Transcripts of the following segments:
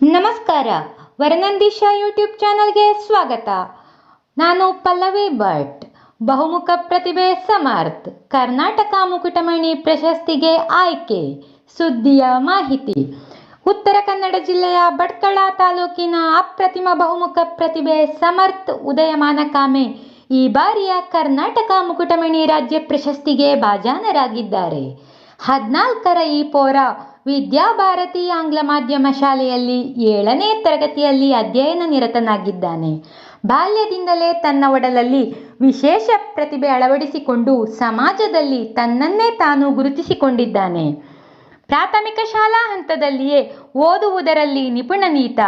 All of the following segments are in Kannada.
ನಮಸ್ಕಾರ. ವರನಂದೀಶ ಯೂಟ್ಯೂಬ್ ಚಾನಲ್ಗೆ ಸ್ವಾಗತ. ನಾನು ಪಲ್ಲವಿ ಭಟ್. ಬಹುಮುಖ ಪ್ರತಿಭೆ ಸಮರ್ಥ್. ಕರ್ನಾಟಕ ಮುಕುಟಮಣಿ ಪ್ರಶಸ್ತಿಗೆ ಆಯ್ಕೆ. ಸುದ್ದಿಯ ಮಾಹಿತಿ. ಉತ್ತರ ಕನ್ನಡ ಜಿಲ್ಲೆಯ ಭಟ್ಕಳ ತಾಲೂಕಿನ ಅಪ್ರತಿಮ ಬಹುಮುಖ ಪ್ರತಿಭೆ ಸಮರ್ಥ್ ಉದಯಮಾನ ಕಾಮೆ ಈ ಬಾರಿಯ ಕರ್ನಾಟಕ ಮುಕುಟಮಣಿ ರಾಜ್ಯ ಪ್ರಶಸ್ತಿಗೆ ಭಾಜನರಾಗಿದ್ದಾರೆ. ಹದಿನಾಲ್ಕರ ಈ ಪೋರ ವಿದ್ಯಾಭಾರತಿ ಆಂಗ್ಲ ಮಾಧ್ಯಮ ಶಾಲೆಯಲ್ಲಿ ಏಳನೇ ತರಗತಿಯಲ್ಲಿ ಅಧ್ಯಯನ ನಿರತನಾಗಿದ್ದಾನೆ. ಬಾಲ್ಯದಿಂದಲೇ ತನ್ನ ಒಡಲಲ್ಲಿ ವಿಶೇಷ ಪ್ರತಿಭೆ ಅಳವಡಿಸಿಕೊಂಡು ಸಮಾಜದಲ್ಲಿ ತನ್ನನ್ನೇ ತಾನು ಗುರುತಿಸಿಕೊಂಡಿದ್ದಾನೆ. ಪ್ರಾಥಮಿಕ ಶಾಲಾ ಹಂತದಲ್ಲಿಯೇ ಓದುವುದರಲ್ಲಿ ನಿಪುಣನೀತ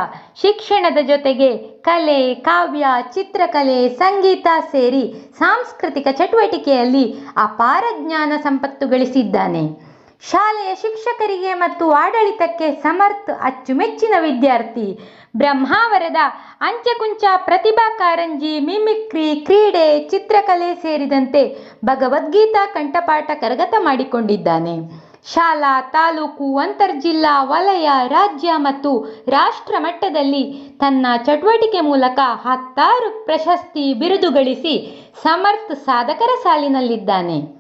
ಶಿಕ್ಷಣದ ಜೊತೆಗೆ ಕಲೆ, ಕಾವ್ಯ, ಚಿತ್ರಕಲೆ, ಸಂಗೀತ ಸೇರಿ ಸಾಂಸ್ಕೃತಿಕ ಚಟುವಟಿಕೆಯಲ್ಲಿ ಅಪಾರ ಜ್ಞಾನ ಸಂಪತ್ತು ಗಳಿಸಿದ್ದಾನೆ. ಶಾಲೆಯ ಶಿಕ್ಷಕರಿಗೆ ಮತ್ತು ಆಡಳಿತಕ್ಕೆ ಸಮರ್ಥ್ ಅಚ್ಚುಮೆಚ್ಚಿನ ವಿದ್ಯಾರ್ಥಿ. ಬ್ರಹ್ಮಾವರದ ಅಂಚೆಕುಂಚ, ಪ್ರತಿಭಾ ಕಾರಂಜಿ, ಮಿಮಿಕ್ರಿ, ಕ್ರೀಡೆ, ಚಿತ್ರಕಲೆ ಸೇರಿದಂತೆ ಭಗವದ್ಗೀತಾ ಕಂಠಪಾಠ ಕರಗತ ಮಾಡಿಕೊಂಡಿದ್ದಾನೆ. ಶಾಲಾ, ತಾಲೂಕು, ಅಂತರ್ಜಿಲ್ಲಾ, ವಲಯ, ರಾಜ್ಯ ಮತ್ತು ರಾಷ್ಟ್ರ ಮಟ್ಟದಲ್ಲಿ ತನ್ನ ಚಟುವಟಿಕೆ ಮೂಲಕ ಹತ್ತಾರು ಪ್ರಶಸ್ತಿ ಬಿರುದುಗಳಿಸಿ ಸಮರ್ಥ್ ಸಾಧಕರ ಸಾಲಿನಲ್ಲಿದ್ದಾನೆ.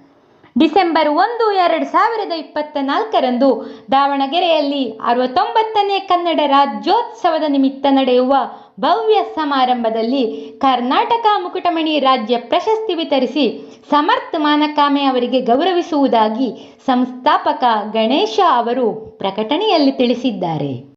ಡಿಸೆಂಬರ್ ಒಂದು, ಎರಡು ಸಾವಿರದ ಇಪ್ಪತ್ತ ನಾಲ್ಕರಂದು ದಾವಣಗೆರೆಯಲ್ಲಿ ಅರವತ್ತೊಂಬತ್ತನೇ ಕನ್ನಡ ರಾಜ್ಯೋತ್ಸವದ ನಿಮಿತ್ತ ನಡೆಯುವ ಭವ್ಯ ಸಮಾರಂಭದಲ್ಲಿ ಕರ್ನಾಟಕ ಮುಕುಟಮಣಿ ರಾಜ್ಯ ಪ್ರಶಸ್ತಿ ವಿತರಿಸಿ ಸಮರ್ಥ ಮಾನಕಾಮೆ ಅವರಿಗೆ ಗೌರವಿಸುವುದಾಗಿ ಸಂಸ್ಥಾಪಕ ಗಣೇಶ ಅವರು ಪ್ರಕಟಣೆಯಲ್ಲಿ ತಿಳಿಸಿದ್ದಾರೆ.